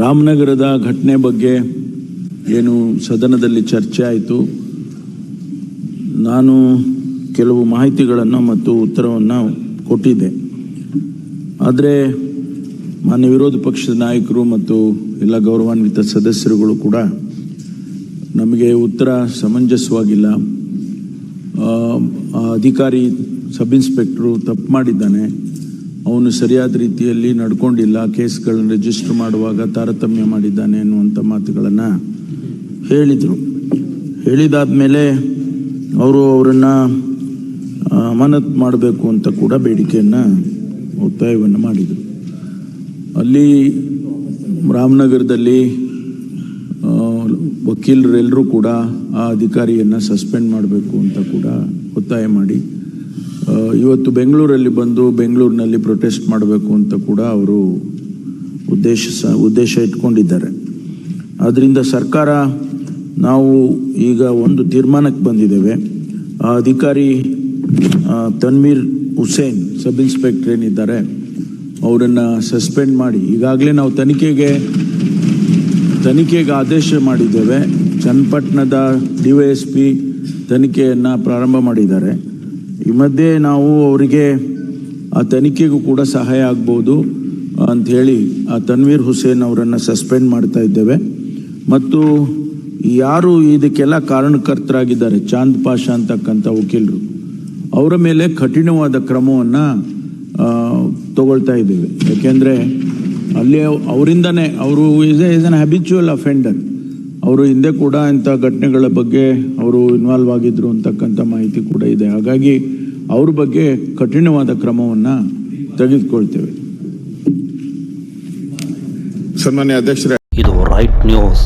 ರಾಮನಗರದ ಘಟನೆ ಬಗ್ಗೆ ಏನು ಸದನದಲ್ಲಿ ಚರ್ಚೆ ಆಯಿತು. ನಾನು ಕೆಲವು ಮಾಹಿತಿಗಳನ್ನು ಮತ್ತು ಉತ್ತರವನ್ನು ಕೊಟ್ಟಿದ್ದೆ. ಆದರೆ ಮಾನ್ಯ ವಿರೋಧ ಪಕ್ಷದ ನಾಯಕರು ಮತ್ತು ಎಲ್ಲ ಗೌರವಾನ್ವಿತ ಸದಸ್ಯರುಗಳು ಕೂಡ ನಮಗೆ ಉತ್ತರ ಸಮಂಜಸವಾಗಿಲ್ಲ. ಅಧಿಕಾರಿ ಸಬ್ ಇನ್ಸ್ಪೆಕ್ಟ್ರು ತಪ್ಪು ಮಾಡಿದ್ದಾನೆ. ಅವನು ಸರಿಯಾದ ರೀತಿಯಲ್ಲಿ ನಡ್ಕೊಂಡಿಲ್ಲ, ಕೇಸ್ಗಳನ್ನ ರಿಜಿಸ್ಟರ್ ಮಾಡುವಾಗ ತಾರತಮ್ಯ ಮಾಡಿದ್ದಾನೆ ಅನ್ನುವಂಥ ಮಾತುಗಳನ್ನು ಹೇಳಿದರು. ಹೇಳಿದಾದ ಮೇಲೆ ಅವರು ಅವರನ್ನು ಅಮಾನತ್ ಮಾಡಬೇಕು ಅಂತ ಕೂಡ ಬೇಡಿಕೆಯನ್ನು, ಒತ್ತಾಯವನ್ನು ಮಾಡಿದರು. ಅಲ್ಲಿ ರಾಮನಗರದಲ್ಲಿ ವಕೀಲರೆಲ್ಲರೂ ಕೂಡ ಆ ಅಧಿಕಾರಿಯನ್ನು ಸಸ್ಪೆಂಡ್ ಮಾಡಬೇಕು ಅಂತ ಕೂಡ ಒತ್ತಾಯ ಮಾಡಿ ಇವತ್ತು ಬೆಂಗಳೂರಲ್ಲಿ ಬಂದು ಬೆಂಗಳೂರಿನಲ್ಲಿ ಪ್ರೊಟೆಸ್ಟ್ ಮಾಡಬೇಕು ಅಂತ ಕೂಡ ಅವರು ಉದ್ದೇಶ ಉದ್ದೇಶ ಇಟ್ಕೊಂಡಿದ್ದಾರೆ. ಆದ್ದರಿಂದ ಸರ್ಕಾರ ನಾವು ಈಗ ಒಂದು ತೀರ್ಮಾನಕ್ಕೆ ಬಂದಿದ್ದೇವೆ. ಆ ಅಧಿಕಾರಿ ತನ್ವೀರ್ ಹುಸೇನ್, ಸಬ್ ಇನ್ಸ್ಪೆಕ್ಟರ್ ಏನಿದ್ದಾರೆ, ಅವರನ್ನು ಸಸ್ಪೆಂಡ್ ಮಾಡಿ, ಈಗಾಗಲೇ ನಾವು ತನಿಖೆಗೆ ತನಿಖೆಗೆ ಆದೇಶ ಮಾಡಿದ್ದೇವೆ. ಚನ್ನಪಟ್ಟಣದ ಡಿ ವೈ ಎಸ್ ಪಿ ತನಿಖೆಯನ್ನು ಪ್ರಾರಂಭ ಮಾಡಿದ್ದಾರೆ. ಈ ಮಧ್ಯೆ ನಾವು ಅವರಿಗೆ ಆ ತನಿಖೆಗೂ ಕೂಡ ಸಹಾಯ ಆಗ್ಬೋದು ಅಂಥೇಳಿ ಆ ತನ್ವೀರ್ ಹುಸೇನ್ ಅವರನ್ನು ಸಸ್ಪೆಂಡ್ ಮಾಡ್ತಾ ಇದ್ದೇವೆ. ಮತ್ತು ಯಾರು ಇದಕ್ಕೆಲ್ಲ ಕಾರಣಕರ್ತರಾಗಿದ್ದಾರೆ, ಚಾಂದ್ ಪಾಷಾ ಅಂತಕ್ಕಂಥ ವಕೀಲರು, ಅವರ ಮೇಲೆ ಕಠಿಣವಾದ ಕ್ರಮವನ್ನು ತಗೊಳ್ತಾ ಇದ್ದೇವೆ. ಯಾಕೆಂದರೆ ಅಲ್ಲಿ ಅವರಿಂದನೇ, ಅವರು is is an habitual offender ಅವರು ಹಿಂದೆ ಕೂಡ ಇಂಥ ಘಟನೆಗಳ ಬಗ್ಗೆ ಅವರು ಇನ್ವಾಲ್ವ್ ಆಗಿದ್ರು ಅಂತಕ್ಕಂಥ ಮಾಹಿತಿ ಕೂಡ ಇದೆ. ಹಾಗಾಗಿ ಅವ್ರ ಬಗ್ಗೆ ಕಠಿಣವಾದ ಕ್ರಮವನ್ನು ತೆಗೆದುಕೊಳ್ತೇವೆ. ಸನ್ಮಾನ್ಯ ಅಧ್ಯಕ್ಷರೇ. ಇದು ರೈಟ್ ನ್ಯೂಸ್.